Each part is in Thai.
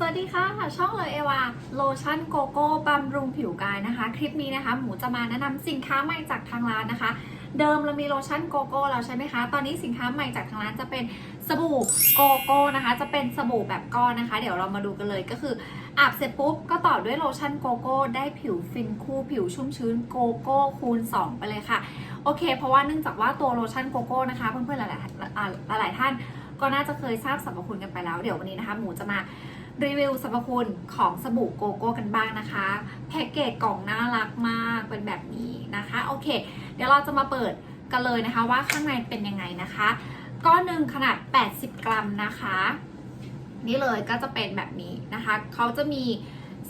สวัสดีค่ะ ช่องเลยเอวาโลชั่นโกโก้บำรุงผิวกายนะคะ คลิปนี้นะคะ หมูจะมาแนะนำสินค้าใหม่จากทางร้านนะคะ เดิมเรามีโลชั่นโกโก้แล้วใช่ไหมคะ ตอนนี้สินค้าใหม่จากทางร้านจะเป็นสบู่โกโก้นะคะ จะเป็นสบู่แบบก้อนนะคะ เดี๋ยวเรามาดูกันเลยก็คืออาบเสร็จปุ๊บก็ต่อด้วยโลชั่นโกโก้ได้ผิวฟินคู่ผิวชุ่มชื้นโกโก้คูณ 2 ไปเลยค่ะ โอเค เพราะว่าเนื่องจากว่าตัวโลชั่นโกโก้นะคะ เพื่อนๆหลายๆหลายๆท่านก็น่าจะเคยทราบสรรพคุณกันไปแล้ว เดี๋ยววันนี้นะคะ หมูจะมา รีวิวสรรพคุณของสบู่โกโก้กันบ้างนะคะ แพ็กเกจกล่องน่ารักมากเป็นแบบนี้นะคะ โอเค เดี๋ยวเราจะมาเปิดกันเลยนะคะว่าข้างในเป็นยังไงนะคะ ก้อนหนึ่งขนาด 80 กรัมนะคะ นี่เลยก็จะเป็นแบบนี้นะคะ เขาจะมี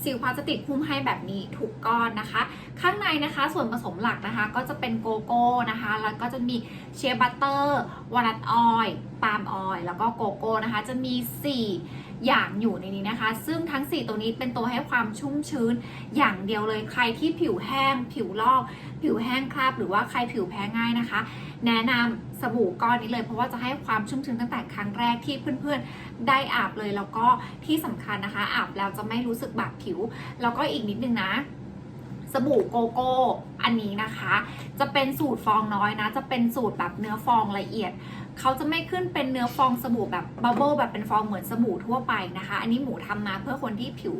ซิลพลาสติกหุ้มให้แบบนี้ทุกก้อนนะคะ ข้างในนะคะส่วนผสมหลักนะคะ ก็จะเป็นโกโก้นะคะ แล้วก็จะมีเชฟบัตเตอร์วอลนัทออยล์ปาล์มออยล์แล้วก็โกโก้นะคะ จะมี 4 อย่างอยู่ในนี้นะคะ ซึ่งทั้ง 4 ตัวนี้เป็นตัวให้ความชุ่มชื้นอย่างเดียวเลยใครที่ผิวแห้ง ผิวลอก ผิวแห้งคราบหรือว่าใครผิวแพ้ง่ายนะคะ แนะนำสบู่ก้อนนี้เลย เพราะว่าจะให้ความชุ่มชื้นตั้งแต่ครั้งแรกที่เพื่อนๆได้อาบเลยแล้วก็ที่สำคัญนะคะ อาบแล้วจะไม่รู้สึกบาดผิว แล้วก็อีกนิดนึงนะสบู่โกโก้อันนี้นะคะ จะเป็นสูตรฟองน้อยนะ จะเป็นสูตรแบบเนื้อฟองละเอียด เขาจะไม่ขึ้นเป็นเนื้อฟองสบู่แบบบับเบิลแบบเป็นฟองเหมือนสบู่ทั่วไปนะคะ อันนี้หมูทำมาเพื่อคนที่ผิว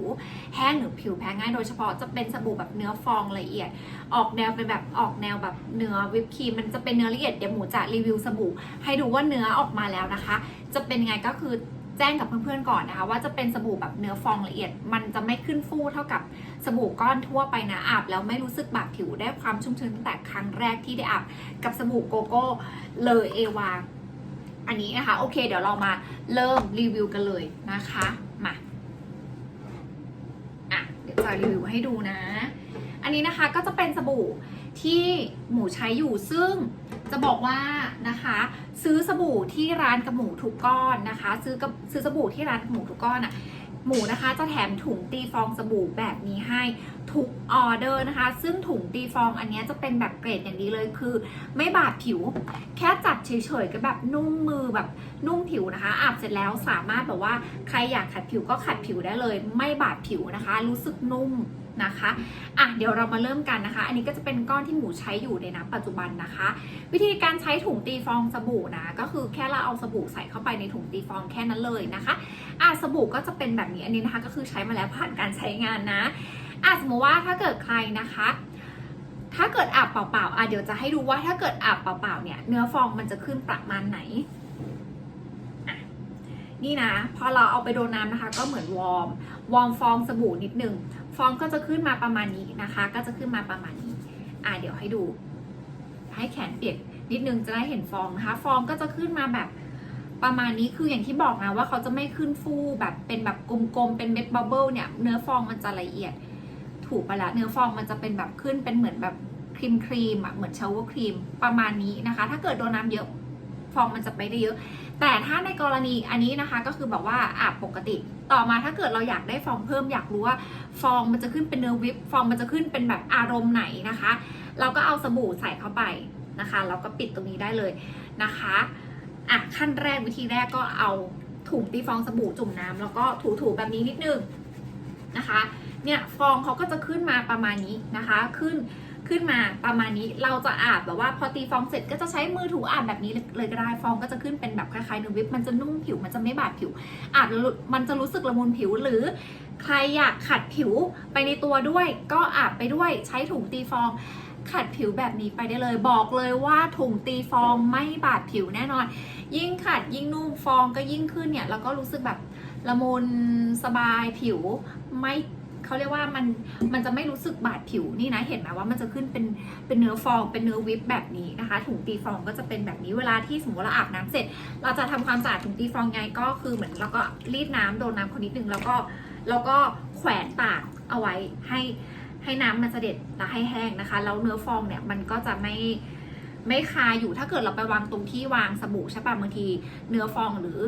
แห้งหรือผิวแพ้ง่ายโดยเฉพาะจะเป็นสบู่แบบเนื้อฟองละเอียด ออกแนวเป็นแบบออกแนวแบบเนื้อวิปครีมมันจะเป็นเนื้อละเอียดเดี๋ยวหมูจะรีวิวสบู่ ให้ดูว่าเนื้อออกมาแล้วนะคะ จะเป็นยังไงก็คือแจ้งกับเพื่อนๆก่อนนะคะ ว่าจะเป็นสบู่แบบเนื้อฟองละเอียด มันจะไม่ขึ้นฟูเท่ากับสบู่ก้อนทั่วไปนะอาบแล้วไม่รู้สึกบาดผิวได้ความชุ่มชื้นตั้งแต่ครั้งแรกที่ได้อาบกับสบู่โกโก้เลยเอวา อันนี้นะคะ โอเคเดี๋ยวเรามาเริ่มรีวิวกันเลยนะคะมาอะเดี๋ยวจะรีวิวให้ดูนะ อันนี้นะคะก็จะเป็นสบู่ที่หมูใช้อยู่ซึ่งจะบอกว่านะคะ ซื้อสบู่ที่ร้านกับหมูทุกก้อนนะคะ ซื้อกับซื้อสบู่ที่ร้านกับหมูทุกก้อนอะ หมูนะคะจะแถมถุงตีฟองสบู่แบบนี้ให้ทุกออเดอร์นะคะ ซึ่งถุงตีฟองอันนี้จะเป็นแบบเกรดอย่างดีเลยคือ ไม่บาดผิว แค่จับเฉยๆก็แบบนุ่มมือแบบนุ่มผิวนะคะอาบเสร็จแล้วสามารถแบบว่าใครอยากขัดผิวก็ขัดผิวได้เลย ไม่บาดผิวนะคะ รู้สึกนุ่ม นะคะอะเดี๋ยวเรามาเริ่มกันนะคะ อันนี้ก็จะเป็นก้อนที่หมูใช้อยู่ในน้ำปัจจุบันนะคะ วิธีการใช้ถุงตีฟองสบู่นะก็คือแค่เราเอาสบู่ใส่เข้าไปในถุงตีฟองแค่นั้นเลยนะคะอะสบู่ก็จะเป็นแบบนี้อันนี้นะคะก็คือใช้มาแล้วผ่านการใช้งานนะอะสมมติว่าถ้าเกิดใครนะคะถ้าเกิดอาบเปล่าๆอะเดี๋ยวจะให้ดูว่าถ้าเกิดอาบเปล่าๆเนี่ย เนื้อฟองมันจะขึ้นประมาณไหน นี่นะ พอเราเอาไปโดนน้ำนะคะ ก็เหมือนวอร์ม วอร์มฟองสบู่นิดนึง ฟองก็จะขึ้นมาประมาณนี้นะคะ ก็จะขึ้นมาประมาณนี้ อะเดี๋ยวให้ดู ให้แขนเปียกนิดนึงจะได้เห็นฟองนะคะ ฟองก็จะขึ้นมาแบบประมาณนี้คืออย่างที่บอกนะว่าเขาจะไม่ขึ้นฟูแบบเป็นแบบกลมๆ เป็นเม็ดบับเบิลเนี่ย เนื้อฟองมันจะละเอียด ถูกไปแล้วเนื้อฟองมันจะเป็นแบบขึ้นเป็นเหมือนแบบครีมครีมอะเหมือนชาวว์ครีมประมาณนี้นะคะ ถ้าเกิดโดนน้ำเยอะฟองมันจะไปได้เยอะ แต่ถ้าในกรณีอันนี้นะคะก็คือแบบว่าอาบปกติ ต่อมาถ้าเกิดเราอยากได้ฟองเพิ่มอยากรู้ว่าฟองมันจะขึ้นเป็นเนื้อวิปฟองมันจะขึ้นเป็นแบบอารมณ์ไหนนะคะ เราก็เอาสบู่ใส่เข้าไปนะคะแล้วก็ปิดตรงนี้ได้เลยนะคะอะขั้นแรกวิธีแรกก็เอาถุงตีฟองสบู่จุ่มน้ำแล้วก็ถูๆแบบนี้นิดนึงนะคะ เนี่ยฟองเขาก็จะขึ้นมาประมาณนี้นะคะ ขึ้น ขึ้นมาประมาณนี้เราจะอาบแบบว่าพอตีฟองเสร็จก็จะใช้มือถูอาบแบบนี้เลยก็ได้ฟองก็จะขึ้นเป็นแบบคล้ายๆนื้อวิปมันจะนุ่มผิวมันจะไม่บาดผิว อาบมันจะรู้สึกละมุนผิวหรือใครอยากขัดผิวไปในตัวด้วย ก็อาบไปด้วยใช้ถุงตีฟองขัดผิวแบบนี้ไปได้เลยบอกเลยว่าถุงตีฟองไม่บาดผิวแน่นอน ยิ่งขัดยิ่งนุ่มฟองก็ยิ่งขึ้นเนี่ยแล้วก็รู้สึกแบบละมุนสบายผิวไม่ เขาเรียกว่ามันมันจะไม่รู้สึกบาดผิวนี่นะเห็นไหมว่ามันจะขึ้นเป็นเป็นเนื้อฟอง เป็นเนื้อวิปแบบนี้นะคะถุงตีฟองก็จะเป็นแบบนี้เวลาที่สมมติเราอาบน้ำเสร็จ เราจะทำความสะอาดถุงตีฟองไงก็คือเหมือนเราก็รีดน้ำโดนน้ำคนนิดนึงแล้วก็แล้วก็แขวนตากเอาไว้ให้ให้น้ำมันเสด็จแล้วให้แห้งนะคะแล้วเนื้อฟองเนี่ยมันก็จะไม่ไม่คาอยู่ถ้าเกิดเราไปวางตรงที่วางสบู่ใช่ปะบางที เนื้อฟองหรือ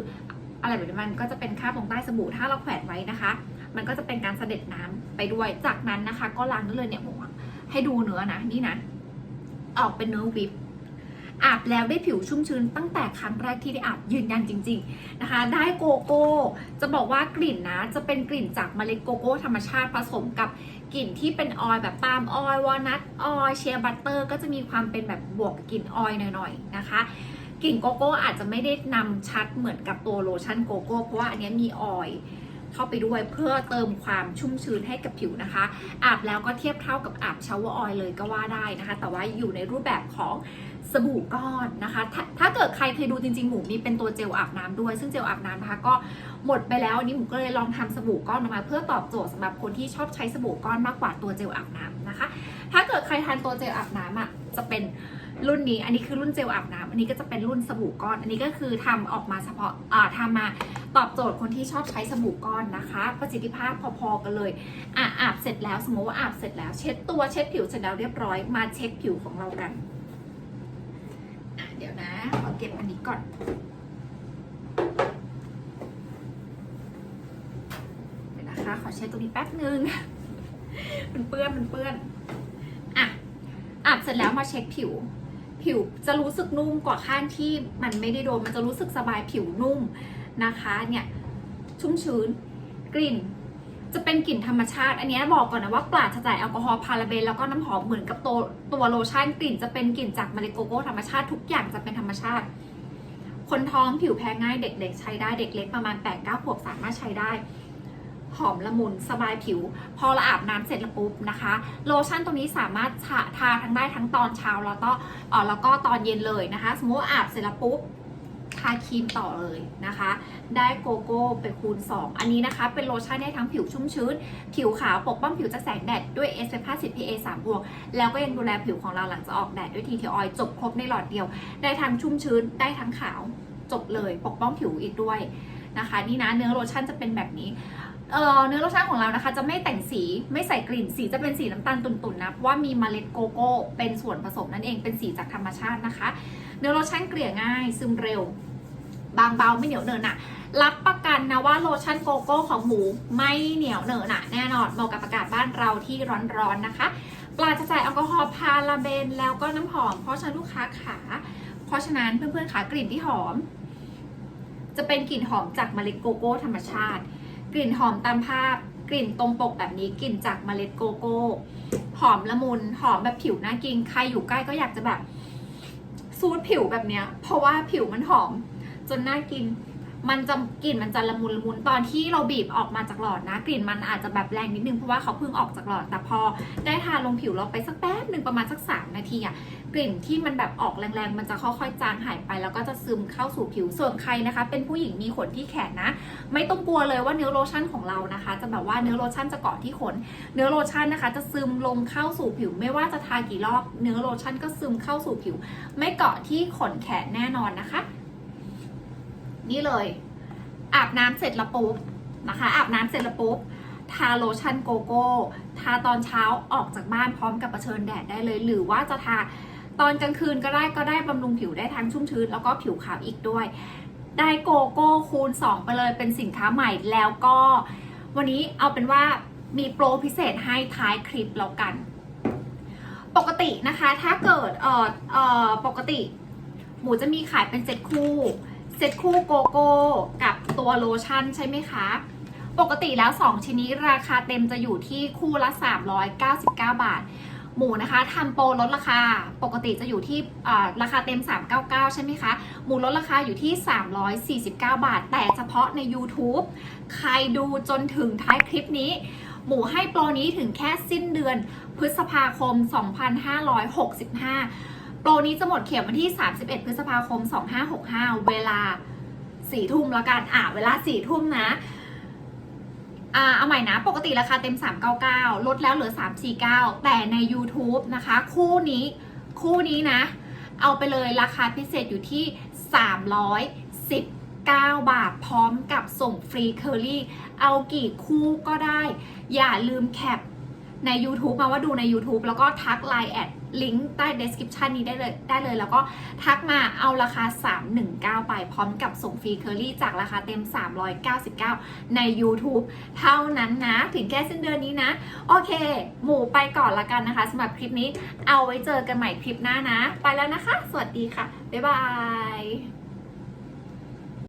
อะไรแบบนี้มันก็จะเป็นคาบตรงใต้สบู่ถ้าเราแขวนไว้นะคะ มันก็จะเป็นการเสด็จน้ำไปด้วย จากนั้นนะคะ ก็ล้างได้เลยเนี่ยหมูอะให้ดูเนื้อนะนี่นะ ออกเป็นเนื้อวิปอาบแล้วได้ผิวชุ่มชื้นตั้งแต่ครั้งแรกที่ได้อาบยืนยันจริง ๆนะคะ ได้โกโก้ จะบอกว่ากลิ่นนะ จะเป็นกลิ่นจากเมล็ดโกโก้ ธรรมชาติผสมกับกลิ่นที่เป็นออยล์แบบปาล์มออยล์วอลนัทออยล์เชียร์บัตเตอร์ก็จะมีความเป็นแบบบวกกลิ่นออยล์หน่อยๆนะคะกลิ่นโกโก้อาจจะไม่ได้นำชัดเหมือนกับตัวโลชั่นโกโก้เพราะว่าอันนี้มีออยล์ เข้าไปด้วยเพื่อเติมความชุ่มชื้นให้กับผิวนะคะ อาบแล้วก็เทียบเท่ากับอาบชาว์ออยเลยก็ว่าได้นะคะ แต่ว่าอยู่ในรูปแบบของสบู่ก้อนนะคะถถ้าเกิดใครเคยดูจริงๆ หมูมีเป็นตัวเจลอาบน้ำด้วย ซึ่งเจลอาบน้ำนะคะก็หมดไปแล้วอันนี้หมูก็เลยลองทำสบู่ก้อนออกมา เพื่อตอบโจทย์สำหรับคนที่ชอบใช้สบู่ก้อนมากกว่าตัวเจลอาบน้ำนะคะ ถ้าเกิดใครทานตัวเจลอาบน้ำอะจะเป็นรุ่นนี้ อันนี้คือรุ่นเจลอาบน้ำอันนี้ก็จะเป็นรุ่นสบู่ก้อน อันนี้ก็คือทำออกมาเฉพาะอ่าทำมาตอบโจทย์คนที่ชอบใช้สบู่ก้อนนะคะ ประสิทธิภาพพอๆกันเลยอะอาบเสร็จแล้วสมมติว่าอาบเสร็จแล้วเช็ดตัวเช็ดผิวเสร็จแล้วเรียบร้อยมาเช็คผิวของเรากันอะเดี๋ยวนะขอเก็บอันนี้ก่อนเดี๋ยวนะคะขอเช็ดตรงนี้แป๊บนึงมันเปื้อนมันเปื้อนอะอาบเสร็จแล้วมาเช็คผิวผิวจะรู้สึกนุ่มกว่าข้างที่มันไม่ได้โดนมันจะรู้สึกสบายผิวนุ่ม นะคะเนี่ยชุ่มชื้นกลิ่น จะเป็นกลิ่นธรรมชาติ อันนี้บอกก่อนนะว่าปราศจากแอลกอฮอล์พาราเบนแล้วก็น้ำหอมเหมือนกับตัวตัวโลชั่นกลิ่นจะเป็นกลิ่นจากเมล็ดโกโก้ธรรมชาติทุกอย่างจะเป็นธรรมชาติ คนท้องผิวแพ้ง่ายเด็กๆ ใช้ได้เด็กเล็กประมาณ8ปดเก้าขวบสามารถใช้ได้หอมละมุนสบายผิว พอเราอาบน้ำเสร็จแล้วปุ๊บนะคะ โลชั่นตรงนี้สามารถทาทั้งได้ทั้งตอนเช้าแล้วก็เออแล้วก็ตอนเย็นเลยนะคะ สมมติว่าอาบเสร็จแล้วปุ๊บ ทาครีมต่อเลยนะคะ ได้โกโก้ไปคูณ 2 อันนี้นะคะ เป็นโลชั่นได้ทั้งผิวชุ่มชื้น ผิวขาวปกป้องผิวจากแสงแดดด้วย SPF 50 PA 3บวก แล้วก็ยังดูแลผิวของเราหลังจากออกแดดด้วยทีทีออยจบครบในหลอดเดียว ได้ทั้งชุ่มชื้นได้ทั้งขาวจบเลยปกป้องผิวอีกด้วยนะคะ นี่นะเนื้อโลชั่นจะเป็นแบบนี้เเนื้อโลชั่นของเรานะคะ จะไม่แต่งสีไม่ใส่กลิ่นสีจะเป็นสีน้ำตาลตุ่นๆนะเพราะว่ามีเมล็ดโกโก้เป็นส่วนผสมนั่นเองเป็นสีจากธรรมชาตินะคะ เนื้อโลชั่นเกลี่ยง่ายซึมเร็ว บางเบาไม่เหนียวเหนอะหนะรับประกันนะว่าโลชั่นโกโก้ของหมูไม่เหนียวเหนอะหนะแน่นอนเหมาะกับอากาศบ้านเราที่ร้อนๆนะคะ ปราศจากแอลกอฮอล์พาราเบนแล้วก็น้ำหอม เพราะฉะนั้นลูกค้าขา เพราะฉะนั้นเพื่อนๆขากลิ่นที่หอม จะเป็นกลิ่นหอมจากเมล็ดโกโก้ธรรมชาติ กลิ่นหอมตามภาพ กลิ่นตรงปกแบบนี้กลิ่นจากเมล็ดโกโก้ หอมละมุนหอมแบบผิวน่ากินใครอยู่ใกล้ก็อยากจะแบบซูดผิวแบบเนี้ยเพราะว่าผิวมันหอม จนน่ากิน มันจะกลิ่นมันจะละมุนละมุนตอนที่เราบีบออกมาจากหลอดนะ กลิ่นมันอาจจะแบบแรงนิดนึงเพราะว่าเขาเพิ่งออกจากหลอด แต่พอได้ทาลงผิวเราไปสักแป๊บหนึ่งประมาณสักสามนาทีอะกลิ่นที่มันแบบออกแรงๆ มันจะค่อยๆ จางหายไป แล้วก็จะซึมเข้าสู่ผิวส่วนใครนะคะ เป็นผู้หญิงมีขนที่แขนนะ ไม่ต้องกลัวเลยว่าเนื้อโลชั่นของเรานะคะ จะแบบว่าเนื้อโลชั่นจะเกาะที่ขน เนื้อโลชั่นนะคะ จะซึมลงเข้าสู่ผิว ไม่ว่าจะทากี่รอบ เนื้อโลชั่นก็ซึมเข้าสู่ผิว ไม่เกาะที่ขนแขนแน่นอนนะคะ นี่เลย อาบน้ำเสร็จแล้วปุ๊บนะคะ อาบน้ำเสร็จแล้วปุ๊บทาโลชั่นโกโก้ ทาตอนเช้าออกจากบ้านพร้อมกับเผชิญแดดได้เลย หรือว่าจะทาตอนกลางคืนก็ได้ก็ได้บำรุงผิวได้ทั้งชุ่มชื้น แล้วก็ผิวขาวอีกด้วย ได้โกโก้คูณ 2 ไปเลยเป็นสินค้าใหม่แล้วก็ วันนี้เอาเป็นว่ามีโปรพิเศษให้ท้ายคลิปแล้วกัน ปกตินะคะถ้าเกิดเอ่อเอ่อปกติ หมูจะมีขายเป็นเซ็ตคู่ เซตคู่โกโก้กับตัวโลชั่นใช่ไหมคะ ปกติแล้ว 2 ชิ้นนี้ราคาเต็มจะอยู่ที่คู่ละ 399 บาท หมูนะคะทำโปรลดราคา ปกติจะอยู่ที่ราคาเต็ม 399 ใช่ไหมคะ หมูลดราคาอยู่ที่ 349 บาท แต่เฉพาะใน YouTube ใครดูจนถึงท้ายคลิปนี้หมูให้โปรนี้ถึงแค่สิ้นเดือนพฤษภาคม 2565 โปรนี้จะหมดเขียนวันที่ 31 พฤษภาคม 2565 เวลา4ทุ่มแล้วกัน อะ เวลา4ทุ่มนะ อ่า เอาใหม่นะ ปกติราคาเต็ม 399 ลดแล้วเหลือ 349 แต่ใน YouTube นะคะ คู่นี้ คู่นี้นะ เอาไปเลยราคาพิเศษอยู่ที่ 319บาท พร้อมกับส่งฟรีเคอรี่ เอากี่คู่ก็ได้ อย่าลืมแคปใน YouTube มาว่าดูใน YouTube แล้วก็ทักไลน์แอด ลิงก์ใต้ description นี้ได้เลยได้เลย แล้วก็ทักมาเอาราคา 319 ไปพร้อมกับส่งฟรีเคอรี่จากราคาเต็ม 399 ใน YouTube เท่านั้นนะ ถึงแค่สิ้นเดือนนี้นะ โอเค หมู่ไปก่อนละกันนะคะสำหรับคลิปนี้เอาไว้เจอกันใหม่คลิปหน้านะ ไปแล้วนะคะ สวัสดีค่ะ บ๊ายบาย